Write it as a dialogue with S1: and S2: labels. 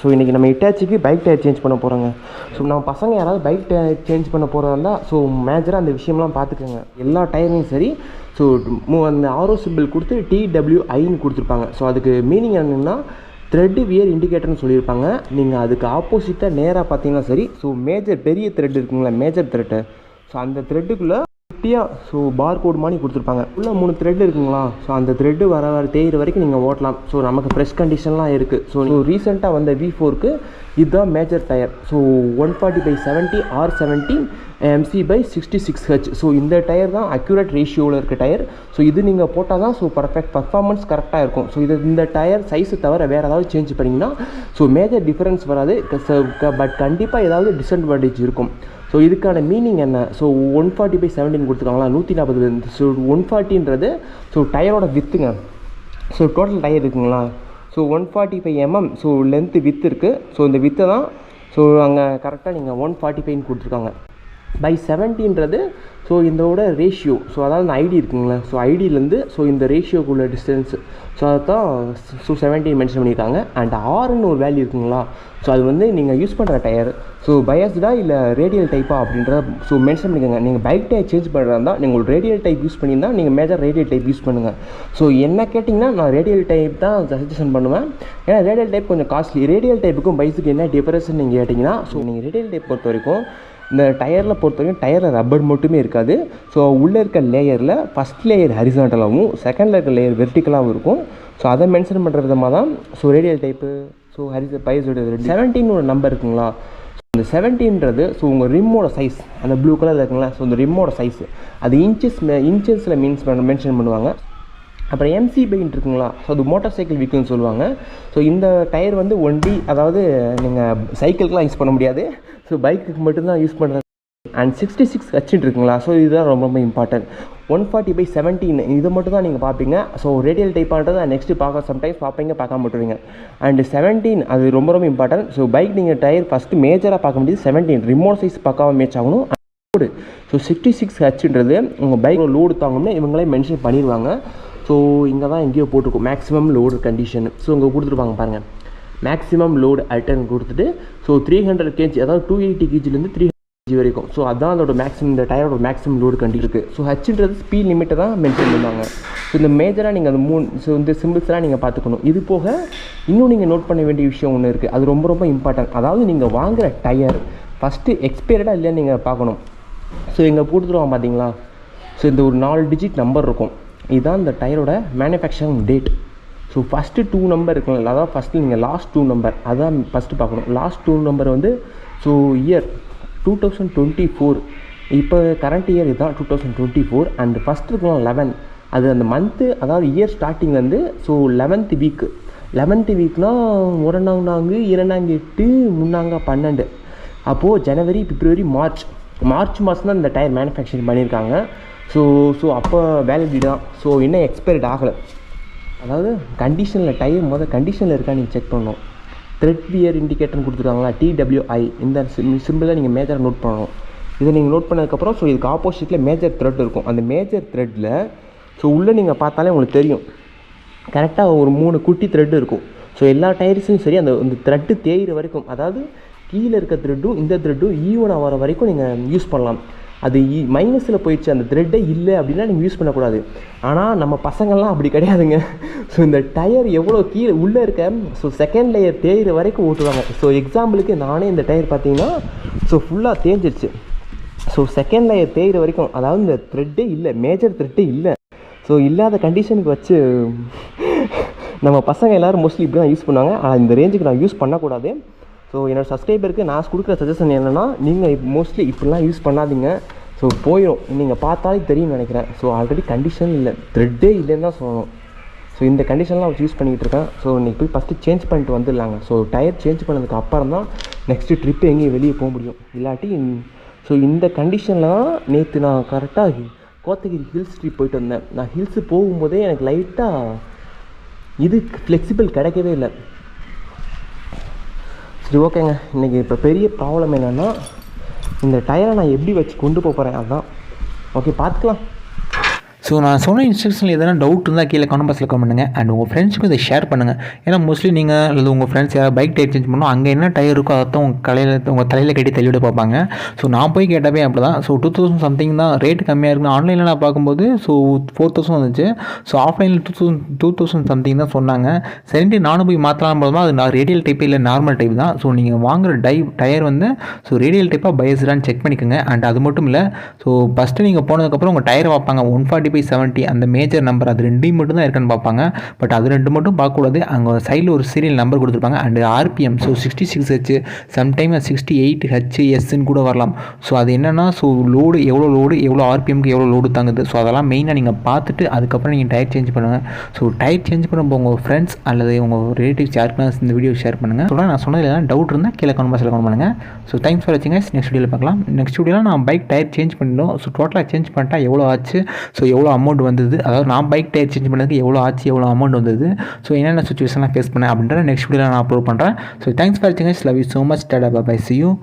S1: So இன்றைக்கி நம்ம இட்டாச்சிக்கு bike tyre change பண்ண போகிறோங்க ஸோ நம்ம பசங்க யாராவது பைக் டயர் சேஞ்ச் பண்ண போகிறதா இருந்தால் ஸோ மேஜராக அந்த விஷயம்லாம் பார்த்துக்கோங்க எல்லா டயரையும் சரி. ஸோ அந்த ஆரோ சிம்பிள் கொடுத்து டிடபிள்யூஐன்னு கொடுத்துருப்பாங்க. ஸோ அதுக்கு மீனிங் என்னென்னா த்ரெட்டு வியர் இண்டிகேட்டர்னு சொல்லியிருப்பாங்க. நீங்கள் அதுக்கு ஆப்போசிட்டாக நேராக பார்த்தீங்கன்னா சரி. ஸோ மேஜர் பெரிய த்ரெட் இருக்குங்களா மேஜர் த்ரெட்டு ஸோ அந்த த்ரெட்டுக்குள்ளே குட்டியாக ஸோ பார் கோட் மாதிரி கொடுத்துருப்பாங்க. உள்ளே மூணு த்ரெட் இருக்குங்களா? ஸோ அந்த த்ரெட்டு வர வர தேயிற வரைக்கும் நீங்கள் ஓட்டலாம். ஸோ நமக்கு ஃப்ரெஷ் கண்டிஷன்லாம் இருக்குது ஸோ ஸோ ரீசெண்டாக வந்த வி ஃபோருக்கு இதுதான் major tyre so one forty by seventy R seventy MC by sixty six H so இந்த டயர் தான் அக்யூரேட் ரேஷியோவில் இருக்க டயர் ஸோ இது நீங்கள் போட்டால் தான் ஸோ பர்ஃபெக்ட் பர்ஃபார்மன்ஸ் கரெக்டாக இருக்கும். ஸோ இது இந்த டயர் சைஸை தவிர வேறு ஏதாவது சேஞ்ச் பண்ணிங்கன்னா ஸோ மேஜர் டிஃப்ரென்ஸ் வராது. பட் கண்டிப்பாக ஏதாவது டிஸ்அட்வான்டேஜ் இருக்கும். ஸோ இதுக்கான மீனிங் என்ன? So one forty by seventeen கொடுத்துருக்காங்களா? நூற்றி நாற்பது ஸோ ஒன் ஃபார்ட்டின்றது ஸோ டயரோட வித்துங்க ஸோ டோட்டல் டயர் இருக்குங்களா? So one forty five MM so length width இருக்குது ஸோ இந்த வித்தை தான் ஸோ அங்கே கரெக்டாக நீங்கள் ஒன் ஃபார்ட்டி ஃபைவ்னு கொடுத்துருக்காங்க. பை செவன்ட்டின்றது ஸோ இதோட ரேஷியோ ஸோ அதாவது இந்த ஐடி இருக்குங்களா ஸோ ஐடியிலேருந்து ஸோ இந்த ரேஷியோக்குள்ள டிஸ்டன்ஸ் ஸோ அதுதான் ஸோ செவன்டீன் மென்ஷன் பண்ணியிருக்காங்க. அண்ட் ஆறுன்னு ஒரு வேல்யூ இருக்குங்களா? ஸோ அது வந்து நீங்கள் யூஸ் பண்ணுற டயர் ஸோ பயஸ்டா இல்லை ரேடியல் டைப்பா அப்படின்ற ஸோ மென்ஷன் பண்ணிக்கோங்க. நீங்கள் பைக் டயர் சேஞ்ச் பண்ணுறதா இருந்தால் நீங்கள் ஒரு ரேடியல் டைப் யூஸ் பண்ணியிருந்தா நீங்கள் மேஜர் ரேடியல் டைப் யூஸ் பண்ணுங்கள் ஸோ என்ன கேட்டிங்கன்னா நான் ரேடியல் டைப் தான் சஜஷன் பண்ணுவேன். ஏன்னா ரேடியல் டைப் கொஞ்சம் காஸ்ட்லி ரேடியல் டைப்புக்கும் பைஸுக்கு என்ன டிஃபரன்ஸ் நீங்கள் கேட்டிங்கன்னா ஸோ நீங்கள் ரேடியல் டைப் பொறுத்த வரைக்கும் இந்த டயரில் பொறுத்த வரைக்கும் டயரில் ரப்பர் மட்டுமே இருக்காது. ஸோ உள்ளே இருக்க லேயரில் ஃபஸ்ட் லேயர் ஹரிசாண்டலாகவும் செகண்டில் இருக்க லேயர் வெர்டிக்கலாகவும் இருக்கும். ஸோ அதை மென்ஷன் பண்ணுற விதமாக தான் ஸோ ரேடியல் டைப்பு ஸோ ஹரிச பைஸோட செவன்டீன் ஒரு நம்பர் இருக்குங்களா? இந்த செவன்டீன்றது ஸோ உங்கள் ரிம்மோட சைஸ் அந்த ப்ளூ கலரில் இருக்குங்களா? ஸோ இந்த ரிம்மோட சைஸ் அது இன்ச்சஸ் இன்ச்சஸில் மீன்ஸ் மென்ஷன் பண்ணுவாங்க. அப்புறம் எம்சி பெயிண்ட் இருக்குங்களா? ஸோ அது மோட்டார் சைக்கிள் வீக்குன்னு சொல்லுவாங்க. ஸோ இந்த டயர் வந்து ஒன்லி அதாவது நீங்கள் சைக்கிளுக்கெலாம் யூஸ் பண்ண முடியாது. ஸோ பைக்குக்கு மட்டும்தான் யூஸ் பண்ணுறது அண்ட் சிக்ஸ்டி சிக்ஸ் ஹெச்னு இருக்குங்களா? ஸோ இதுதான் ரொம்ப ரொம்ப important one forty by seventeen இதை மட்டும் தான் நீங்கள் பார்ப்பீங்க ஸோ ரேடியல் டைப்பானது நெக்ஸ்ட்டு பார்க்க சம்டைம்ஸ் பார்ப்பீங்க பார்க்க மாட்டுருவீங்க அண்ட் செவன்டீன் அது ரொம்ப ரொம்ப இம்பார்ட்டன்ட் ஸோ பைக் நீங்கள் டயர் ஃபஸ்ட்டு மேஜராக பார்க்க முடியுது. செவன்டீன் ரிமோட் சைஸ் பார்க்காம மேட்ச் ஆகணும். லோடு ஸோ சிக்ஸ்டி சிக்ஸ் ஹச்சுன்றது உங்கள் பைக் லோடு தாங்கணும்னு இவங்களே மென்ஷன் பண்ணிடுவாங்க ஸோ இங்கே தான் எங்கேயோ போட்டிருக்கும். மேக்ஸிமம் லோடு கண்டிஷன் ஸோ இங்கே கொடுத்துருப்பாங்க பாருங்கள் மேக்ஸிமம் லோடு அட்டன் கொடுத்துட்டு ஸோ த்ரீ ஹண்ட்ரட் கேஜி அதாவது டூ எயிட்டி கேஜிலேருந்து த்ரீ கேஜி வரைக்கும். ஸோ அதான் அதோட மேக்ஸிமம் இந்த டயரோட மேக்ஸிமம் லோடு கண்டி இருக்குது ஸோ ஹச்ன்றது ஸ்பீட் லிமிட்டை தான் மென்ஷன் பண்ணுவாங்க. ஸோ இந்த மேஜராக நீங்கள் அந்த மூணு ஸோ இந்த சிம்பிள்ஸ்லாம் நீங்கள் பார்த்துக்கணும். இது போக இன்னும் நீங்கள் நோட் பண்ண வேண்டிய விஷயம் ஒன்று இருக்குது அது ரொம்ப ரொம்ப இம்பார்ட்டன்ட் அதாவது நீங்கள் வாங்குகிற டயர் ஃபஸ்ட்டு எக்ஸ்பயர்டாக இல்லைன்னு நீங்கள் பார்க்கணும். ஸோ இங்கே கொடுத்துருவாங்க பார்த்தீங்களா ஸோ இந்த ஒரு நாலு டிஜிட் நம்பர் இருக்கும். இதுதான் இந்த டயரோட manufacturing date so first two number இருக்குல்ல அதாவது ஃபஸ்ட்டு நீங்கள் லாஸ்ட் டூ நம்பர் அதான் ஃபஸ்ட்டு பார்க்கணும். லாஸ்ட் டூ நம்பர் வந்து so year two thousand twenty four இப்போ கரண்ட் இயர் இதுதான் two thousand twenty four and first இருக்கலாம் லெவன் அது அந்த மந்த்து அதாவது இயர் ஸ்டார்டிங் வந்து ஸோ லெவன்த் வீக்கு லெவன்த் வீக்னால் ஒரணாங்க நான்கு இரண்டாங்க எட்டு முன்னாங்க பன்னெண்டு. அப்போது ஜனவரி பிப்ரவரி மார்ச் மார்ச் மாதம் தான் இந்த டயர் மேனுஃபேக்சரிங் பண்ணியிருக்காங்க. ஸோ ஸோ அப்போ வேலிடி தான் ஸோ இன்னும் எக்ஸ்பைர்ட் ஆகலை. அதாவது கண்டிஷனில் டயர் முதல் கண்டிஷனில் இருக்கா நீங்கள் செக் பண்ணணும். த்ரெட் வியர் இண்டிகேட்டர்னு கொடுத்துருக்காங்களா டிடபிள்யூஐ இந்த சிம்பிளாக நீங்கள் மேஜராக நோட் பண்ணணும். இதை நீங்கள் நோட் பண்ணதுக்கப்புறம் ஸோ இதுக்கு ஆப்போசிட்டில் மேஜர் த்ரெட் இருக்கும். அந்த மேஜர் த்ரெட்டில் ஸோ உள்ளே நீங்கள் பார்த்தாலே உங்களுக்கு தெரியும். கரெக்டாக ஒரு மூணு குட்டி த்ரெட் இருக்கும். ஸோ எல்லா டயர்ஸும் சரி அந்த இந்த த்ரெட்டு தேயிற வரைக்கும் அதாவது கீழே இருக்க த்ரெட்டும் இந்த த்ரெட்டும் ஈவனாக வர வரைக்கும் நீங்கள் யூஸ் பண்ணலாம். அது இ மைனஸில் போயிடுச்சு. அந்த த்ரெட்டே இல்லை அப்படின்னா நீங்கள் யூஸ் பண்ணக்கூடாது. ஆனால் நம்ம பசங்கள்லாம் அப்படி கிடையாதுங்க. ஸோ இந்த டயர் எவ்வளோ கீழே உள்ளே இருக்க ஸோ செகண்ட் லேயர் தேயிற வரைக்கும் ஓட்டுவாங்க. ஸோ எக்ஸாம்பிளுக்கு நானே இந்த டயர் பார்த்தீங்கன்னா ஸோ ஃபுல்லாக தேஞ்சிருச்சு. ஸோ செகண்ட் லேயர் தேயிற வரைக்கும் அதாவது இந்த த்ரெட்டே இல்லை மேஜர் த்ரெட்டே இல்லை. ஸோ இல்லாத கண்டிஷனுக்கு வச்சு நம்ம பசங்க எல்லோரும் மோஸ்ட்லி இப்படி தான் யூஸ் பண்ணுவாங்க. ஆனால் இந்த ரேஞ்சுக்கு நான் யூஸ் பண்ணக்கூடாது. ஸோ என்னோடய சப்ஸ்கிரைபருக்கு நான் கொடுக்குற சஜஷன் என்னென்னா நீங்கள் மோஸ்ட்லி இப்படிலாம் யூஸ் பண்ணாதீங்க. ஸோ போயிடும் நீங்கள் பார்த்தாலே தெரியும்னு நினைக்கிறேன். ஸோ ஆல்ரெடி கண்டிஷன் இல்லை. த்ரெட்டே இல்லைன்னு தான் சொல்லணும். ஸோ இந்த கண்டிஷன்லாம் அவர் யூஸ் பண்ணிக்கிட்டு இருக்கேன். ஸோ இன்றைக்கி போய் ஃபஸ்ட்டு சேஞ்ச் பண்ணிட்டு வந்துடலாங்க. ஸோ டயர் சேஞ்ச் பண்ணதுக்கு அப்புறம் தான் நெக்ஸ்ட்டு ட்ரிப்பு எங்கேயும் வெளியே போக முடியும். இல்லாட்டி ஸோ இந்த கண்டிஷனில் தான் நேற்று நான் கரெக்டாக கோத்தகிரி ஹில்ஸ் ட்ரிப் போயிட்டு வந்தேன். நான் ஹில்ஸு போகும்போதே எனக்கு லைட்டாக இது ஃப்ளெக்சிபிள் கிடைக்கவே இல்லை. சரி ஓகேங்க. இன்றைக்கி இப்போ பெரிய ப்ராப்ளம் என்னென்னா இந்த டயரை நான் எப்படி வச்சு கொண்டு போகிறேன் அதுதான் ஓகே பார்த்துக்கலாம்.
S2: ஸோ நான் சொன்ன இன்ஸ்ட்ரக்ஷனில் எதனா டவுட் இருந்தால் கீழே கமெண்ட் பாக்ஸில் கமெண்ட் பண்ணுங்கள் அண்ட் உங்கள் ஃப்ரெண்ட்ஸ்க்கு இதை ஷேர் பண்ணுங்கள் ஏன்னா மோஸ்ட்லி நீங்கள் அல்லது உங்கள் ஃப்ரெண்ட்ஸ் யாராவது பைக் டயர் சேஞ்ச் பண்ணணும் அங்கே என்ன டயர் இருக்கோ அதை தான் உங்கள் கலையில் உங்கள் தலையில் கட்டி தள்ளிவிட பார்ப்பாங்க. ஸோ நான் போய் கேட்டவே அப்படி தான் ஸோ டூ தௌசண்ட் சம்திங் தான் ரேட் கம்மியாக இருக்குன்னு ஆன்லைனில் நான் பார்க்கும்போது ஸோ ஃபோர் தௌசண்ட் வந்துச்சு. ஸோ ஆஃப்லைனில் two thousand two thousand something தான் சொன்னாங்க. சரின்ட்டு நானும் போய் மாற்றலாம் போதுமா அது நான் ரேடியல் டைப் இல்லை நார்மல் டைப் தான். ஸோ நீங்கள் வாங்குகிற டை டயர் வந்து ஸோ ரேடியல் டைப்பாக பயஸ்டான்னு செக் பண்ணிக்கோங்க. அண்ட் அது மட்டும் இல்லை ஸோ ஃபஸ்ட்டு நீங்கள் போனதுக்கப்புறம் உங்கள் டயர் பார்ப்பாங்க. ஒன் ஃபார்ட்டி பை செவன்ட்டி அந்த மேஜர் நம்பர் அது ரெண்டையும் மட்டும் தான் இருக்கான்னு பார்ப்பாங்க. பட் அது ரெண்டு மட்டும் பார்க்கக்கூடாது. அங்கே சைடில் ஒரு சீரியல் நம்பர் கொடுத்துருப்பாங்க. And RPM so sixty six H sometime sixty eight H எஸ்ன்னு கூட வரலாம். ஸோ அது என்னென்னா ஸோ லோடு எவ்வளோ லோடு எவ்வளோ ஆர்பிஎம்க்கு எவ்வளோ லோடு தாங்குது. ஸோ அதெல்லாம் மெயினாக நீங்கள் பார்த்துட்டு அதுக்கப்புறம் நீங்கள் டயர் சேஞ்ச் பண்ணுங்கள் ஸோ டயர் சேஞ்ச் பண்ணும்போது உங்கள் ஃப்ரெண்ட்ஸ் அல்லது உங்கள் ரிலேட்டிவ்ஸ் யாருக்குனா இந்த வீடியோ ஷேர் பண்ணுங்கள் சொல்கிறேன் நான் சொன்னதில் எதாவது டவுட் இருந்தால் கீழே கமெண்ட் பாக்ஸில் கமெண்ட் பண்ணுங்கள் ஸோ தேங்க்ஸ் ஃபார் வாட்சிங் நெக்ஸ்ட் வீடியோவில் பார்க்கலாம். நெக்ஸ்ட் வீடியோவில் நான் பைக் டயர் சேஞ்ச் பண்ணிடும் ஸோ டோட்டலாக சேஞ்ச் பண்ணிட்டா எவ்வளோ ஆச்சு? ஸோ எவ்வளோ அமௌண்ட் வந்தது? அதாவது நான் பைக் டயர் சேஞ்ச் பண்ணதுக்கு எவ்வளோ ஆச்சு எவ்வளோ அமௌண்ட் வந்தது? ஸோ என்னென்ன சுச்சுவேஷன்லாம் ஃபேஸ் பண்ணேன் அப்படின்றத நெக்ஸ்ட் வீடியோவில் நான் அப்லோட் பண்ணுறேன் ஸோ தேங்க்ஸ் ஃபார் வாட்சிங் love you so much tata bye see you